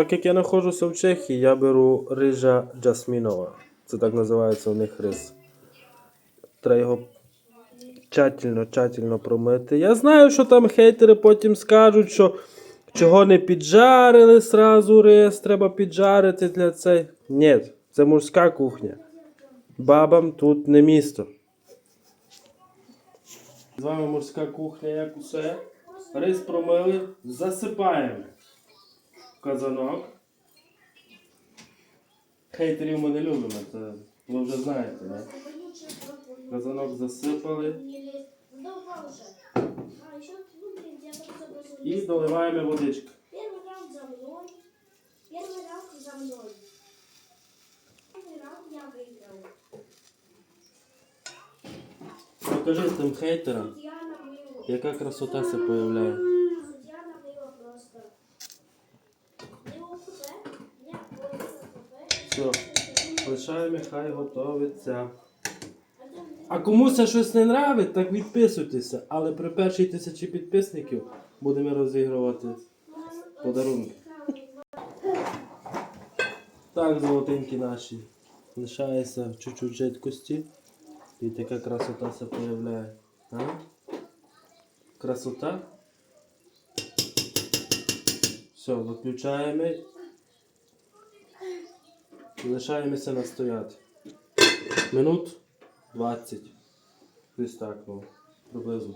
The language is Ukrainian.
Так як я знаходжуся в Чехії, я беру рижа джасмінова. Це так називається у них рис. Треба його тщательно, тщательно промити. Я знаю, що там хейтери потім скажуть, що чого не піджарили сразу рис, треба піджарити для цей. Ні, це мужська кухня. Бабам тут не місто. З вами морська кухня, як усе. Рис промили, засипаємо казанок. Хейтерів ми не любимо, це ви вже знаєте, не? Казанок засипали А, еще, ну, блин, я только забросил. і доливаємо водички. Первый раунд за мной. Первый раунд за мной. Первый раунд я выиграл. Покажи тим хейтерам, Судья намыла. яка красота се появляє. Все, лишаємо, хай готовиться. А кому це щось не нравить, так відписуйтеся. Але при першій тисячі підписників будемо розігрувати подарунки. Так, золотенькі наші. Лишається чуть-чуть жидкості. І така красота се появляє. А? Красота. Все, виключаємо. Лишаємося настояти. Минут 20. Десь так, ну, приблизно.